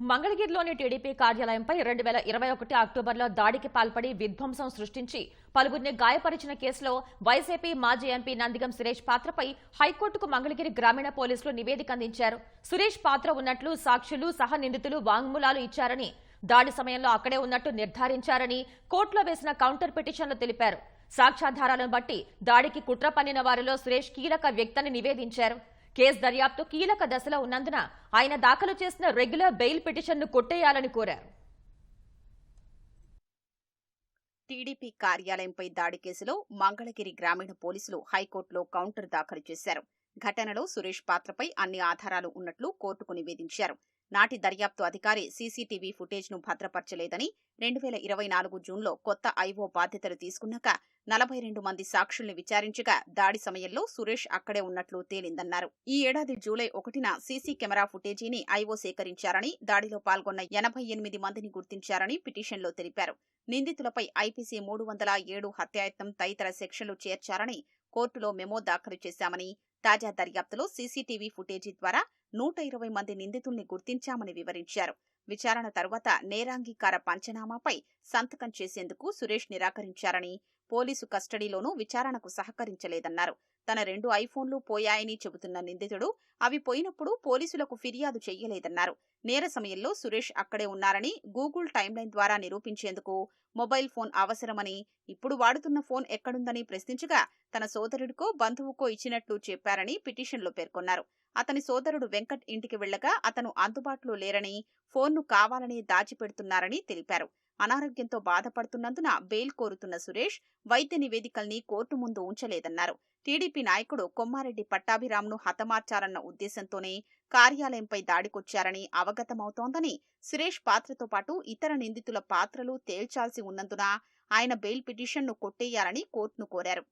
మంగళగిరిలోని టీడీపీ కార్యాలయంపై రెండు వేల ఇరవై ఒకటి అక్టోబర్లో దాడికి పాల్పడి విధ్వంసం సృష్టించి పలువురిని గాయపరిచిన కేసులో వైసీపీ మాజీ ఎంపీ నందిగం సురేష్ పాత్రపై హైకోర్టుకు మంగళగిరి గ్రామీణ పోలీసులు నివేదిక అందించారు. సురేష్ పాత్ర ఉన్నట్లు సాక్షులు సహ నిందితులు వాంగ్మూలాలు ఇచ్చారని దాడి సమయంలో అక్కడే ఉన్నట్టు నిర్ధారించారని కోర్టులో వేసిన కౌంటర్ పిటిషన్లో తెలిపారు. సాక్ష్యాధారాలను బట్టి దాడికి కుట్ర పన్నిన వారిలో సురేష్ కీలక వ్యక్తని నివేదించారు. కేసు దర్యాప్తు కీలక దశలో ఉన్నందున ఆయన దాఖలు చేసిన రెగ్యులర్ బెయిల్ పిటిషన్ను కొట్టేయాలని కోరారు. టీడీపీ కార్యాలయంపై దాడి కేసులో మంగళగిరి గ్రామీణ పోలీసులు హైకోర్టులో కౌంటర్ దాఖలు చేశారు. ఘటనలో సురేష్ పాత్రపై అన్ని ఆధారాలు ఉన్నట్లు కోర్టుకు నివేదించారు. నాటి దర్యాప్తు అధికారి సీసీటీవీ ఫుటేజ్ను భద్రపరచలేదని రెండు వేల ఇరవై నాలుగు జూన్లో కొత్త ఐఓ బాధ్యతలు తీసుకున్నాక నలభై రెండు మంది సాక్షుల్ని విచారించగా దాడి సమయంలో సురేష్ అక్కడే ఉన్నట్లు తేలిందన్నారు. ఈ ఏడాది జూలై ఒకటిన సీసీ కెమెరా ఫుటేజీని ఐఓ సేకరించారని దాడిలో పాల్గొన్న ఎనభై ఎనిమిది మందిని గుర్తించారని పిటిషన్లో తెలిపారు. నిందితులపై ఐపీసీ మూడు వందల ఏడు హత్యాయత్నం తదితర సెక్షన్లు చేర్చారని కోర్టులో మెమో దాఖలు చేశామని తాజా దర్యాప్తులో సీసీటీవీ ఫుటేజీ ద్వారా నూట ఇరవై మంది నిందితుల్ని గుర్తించామని వివరించారు. విచారణ తర్వాత నేరాంగీకార పంచనామాపై సంతకం చేసేందుకు సురేష్ నిరాకరించారని పోలీసు కస్టడీలోనూ విచారణకు సహకరించలేదన్నారు. తన రెండు ఐఫోన్లు పోయాయని చెబుతున్న నిందితుడు అవి పోయినప్పుడు పోలీసులకు ఫిర్యాదు చెయ్యలేదన్నారు నేర సమయంలో సురేష్ అక్కడే ఉన్నారని గూగుల్ టైమ్లైన్ ద్వారా నిరూపించేందుకు మొబైల్ ఫోన్ అవసరమని ఇప్పుడు వాడుతున్న ఫోన్ ఎక్కడుందని ప్రశ్నించగా తన సోదరుడికో బంధువుకో ఇచ్చినట్లు చెప్పారని పిటిషన్లో పేర్కొన్నారు. అతని సోదరుడు వెంకట్ ఇంటికి వెళ్ళగా అతను అందుబాటులో లేరని ఫోన్ను కావాలని దాచిపెడుతున్నారని తెలిపారు. అనారోగ్యంతో బాధపడుతున్నందున బెయిల్ కోరుతున్న సురేష్ వైద్య నివేదికల్ని కోర్టు ముందు ఉంచలేదన్నారు. టీడీపీ నాయకుడు కొమ్మారెడ్డి పట్టాభిరామ్ను హతమార్చాలన్న ఉద్దేశంతోనే కార్యాలయంపై దాడికొచ్చారని అవగతమవుతోందని సురేష్ పాత్రతో పాటు ఇతర నిందితుల పాత్రలు తేల్చాల్సి ఉన్నందున ఆయన బెయిల్ పిటిషన్ను కొట్టేయాలని కోర్టును కోరారు.